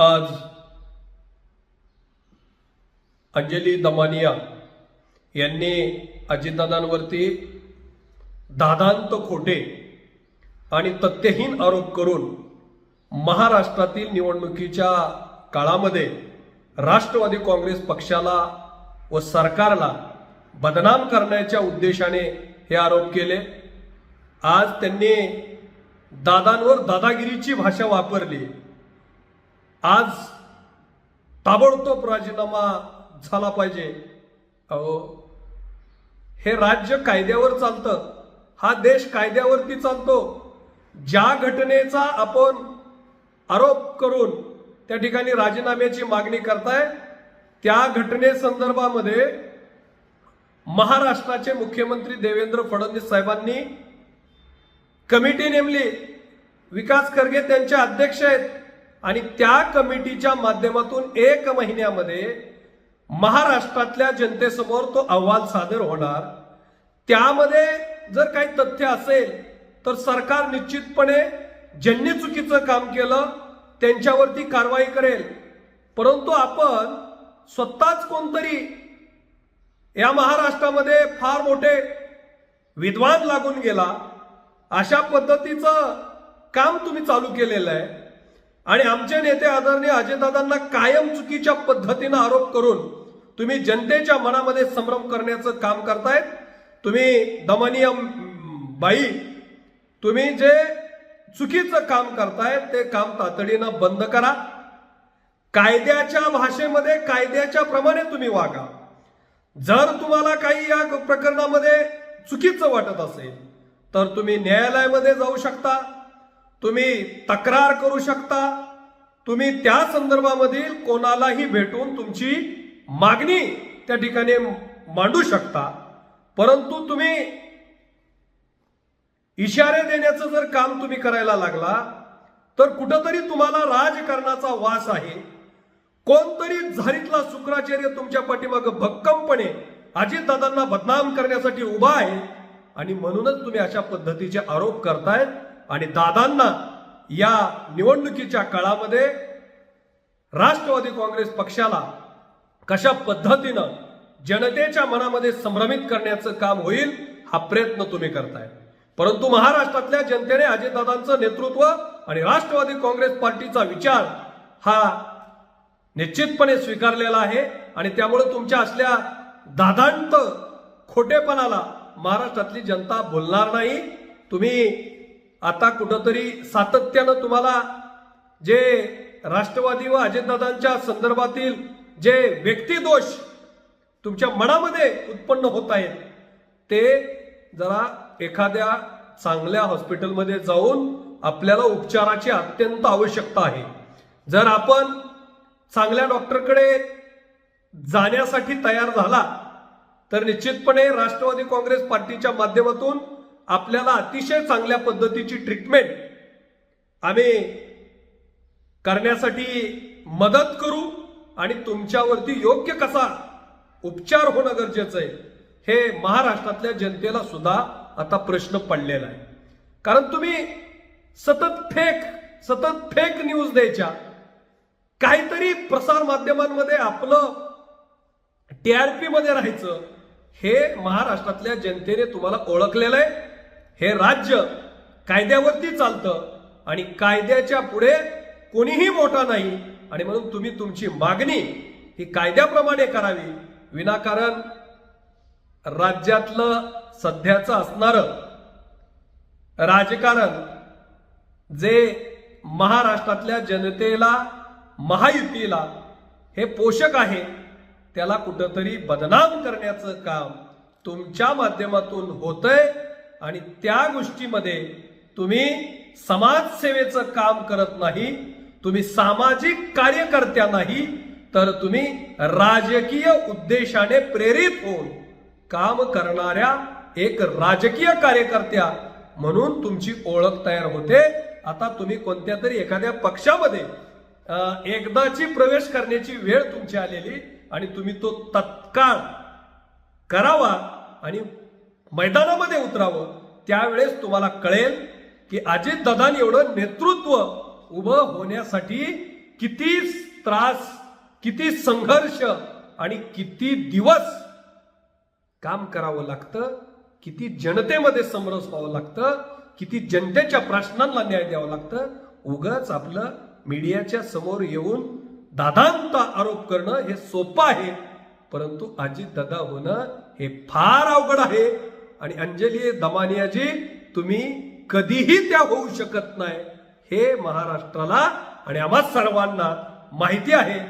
आज अंजली दमानिया यांनी अजितदादांवरती दादांत खोटे आणि तथ्यहीन आरोप करून महाराष्ट्रातील निवडणुकीच्या काळामध्ये राष्ट्रवादी काँग्रेस पक्षाला व सरकारला बदनाम करण्याच्या उद्देशाने हे आरोप केले. आज त्यांनी दादांवर दादागिरीची भाषा वापरली. आज ताबडतोब राजीनामा झाला पाहिजे. अहो हे राज्य कायद्यावर चालतं हा देश कायद्यावरती चालतो. ज्या घटनेचा आपण आरोप करून त्या ठिकाणी राजीनाम्याची मागणी करताय त्या घटनेसंदर्भामध्ये महाराष्ट्राचे मुख्यमंत्री देवेंद्र फडणवीस साहेबांनी कमिटी नेमली. विकास खरगे त्यांचे अध्यक्ष आहेत. आणि त्या कमिटीच्या माध्यमातून एक महिन्यामध्ये महाराष्ट्रातल्या जनतेसमोर तो अहवाल सादर होणार. त्यामध्ये जर काही तथ्य असेल तर सरकार निश्चितपणे ज्यांनी चुकीचं काम केलं त्यांच्यावरती कारवाई करेल. परंतु आपण स्वतःच कोणतरी या महाराष्ट्रामध्ये फार मोठे विद्वान लागून गेला. अशा पद्धतीचं काम तुम्ही चालू केलेलं आहे. आणि आमचे नेते आदरणीय अजयदादांना कायम चुकीच्या पद्धतीनं आरोप करून तुम्ही जनतेच्या मनामध्ये संभ्रम करण्याचं काम करतायत. तुम्ही दमनीय बाई तुम्ही जे चुकीचं काम करतायत ते काम तातडीनं बंद करा. कायद्याच्या भाषेमध्ये कायद्याच्या प्रमाणे तुम्ही वागा. जर तुम्हाला काही या प्रकरणामध्ये चुकीचं वाटत असेल तर तुम्ही न्यायालयामध्ये जाऊ शकता. तुम्ही तक्रार करू शकता. तुम्ही त्या संदर्भामधील कोणालाही भेटून तुमची मागणी त्या ठिकाणी मांडू शकता. परंतु तुम्ही इशारे देण्याचं जर काम तुम्ही करायला लागला तर कुठंतरी तुम्हाला राजकारणाचा वास आहे. कोणतरी झारीतला शुक्राचार्य तुमच्या पाठीमागं भक्कमपणे अजितदादांना बदनाम करण्यासाठी उभा आहे आणि म्हणूनच तुम्ही अशा पद्धतीचे आरोप करतायत. आणि दादांना या निवडणुकीच्या काळामध्ये राष्ट्रवादी काँग्रेस पक्षाला कशा पद्धतीनं जनतेच्या मनामध्ये संभ्रमित करण्याचं काम होईल हा प्रयत्न तुम्ही करताय. परंतु महाराष्ट्रातल्या जनतेने अजितदादांचं नेतृत्व आणि राष्ट्रवादी काँग्रेस पार्टीचा विचार हा निश्चितपणे स्वीकारलेला आहे आणि त्यामुळे तुमच्या असल्या दादांत खोटेपणाला महाराष्ट्रातली जनता बोलणार नाही. तुम्ही आता कुठंतरी सातत्यानं तुम्हाला जे राष्ट्रवादी व अजितदादांच्या संदर्भातील जे व्यक्तिदोष तुमच्या मनामध्ये उत्पन्न होत आहेत ते जरा एखाद्या चांगल्या हॉस्पिटलमध्ये जाऊन आपल्याला उपचाराची अत्यंत आवश्यकता आहे. जर आपण चांगल्या डॉक्टरकडे जाण्यासाठी तयार झाला तर निश्चितपणे राष्ट्रवादी काँग्रेस पार्टीच्या माध्यमातून आपल्याला अतिशय चांगल्या पद्धतीची ट्रीटमेंट आम्ही करण्यासाठी मदत करू आणि तुमच्यावरती योग्य कसा उपचार होणं गरजेचं आहे हे महाराष्ट्रातल्या जनतेला सुद्धा आता प्रश्न पडलेला आहे. कारण तुम्ही सतत फेक सतत फेक न्यूज द्यायच्या. काहीतरी प्रसार माध्यमांमध्ये आपलं टीआरपी मध्ये राहायचं हे महाराष्ट्रातल्या जनतेने तुम्हाला ओळखलेलं आहे. हे राज्य कायद्यावरती चालतं आणि कायद्याच्या पुढे कोणीही मोठा नाही. आणि म्हणून तुम्ही तुमची मागणी ही कायद्याप्रमाणे करावी. विनाकारण राज्यातलं सध्याचं असणारं राजकारण जे महाराष्ट्रातल्या जनतेला महायुतीला हे पोषक आहे त्याला कुठंतरी बदनाम करण्याचं काम तुमच्या माध्यमातून होतंय. आणि त्या गोष्टीमध्ये तुम्ही समाजसेवेचं काम करत नाही तुम्ही सामाजिक कार्यकर्त्या नाही तर तुम्ही राजकीय उद्देशाने प्रेरित होऊन काम करणाऱ्या एक राजकीय कार्यकर्त्या म्हणून तुमची ओळख तयार होते. आता तुम्ही कोणत्या तरी एखाद्या पक्षामध्ये एकदाची प्रवेश करण्याची वेळ तुमची आलेली आणि तुम्ही तो तत्काळ करावा आणि मैदानामध्ये उतरावं त्यावेळेस तुम्हाला कळेल की अजित दादानी एवढं नेतृत्व उभं होण्यासाठी किती त्रास किती संघर्ष आणि किती दिवस काम करावं लागतं किती जनतेमध्ये समरस व्हावं लागतं किती जनतेच्या प्रश्नांना न्याय द्यावं लागतं. उगाच आपलं मीडियाच्या समोर येऊन दादांत आरोप करणं हे सोपं आहे परंतु अजित दादा होणं हे फार अवघड आहे. आणि अंजली दमानियाजी तुम्ही कधीही त्या होऊ शकत नाही. हे महाराष्ट्राला आणि आम्हा सर्वांना माहिती आहे.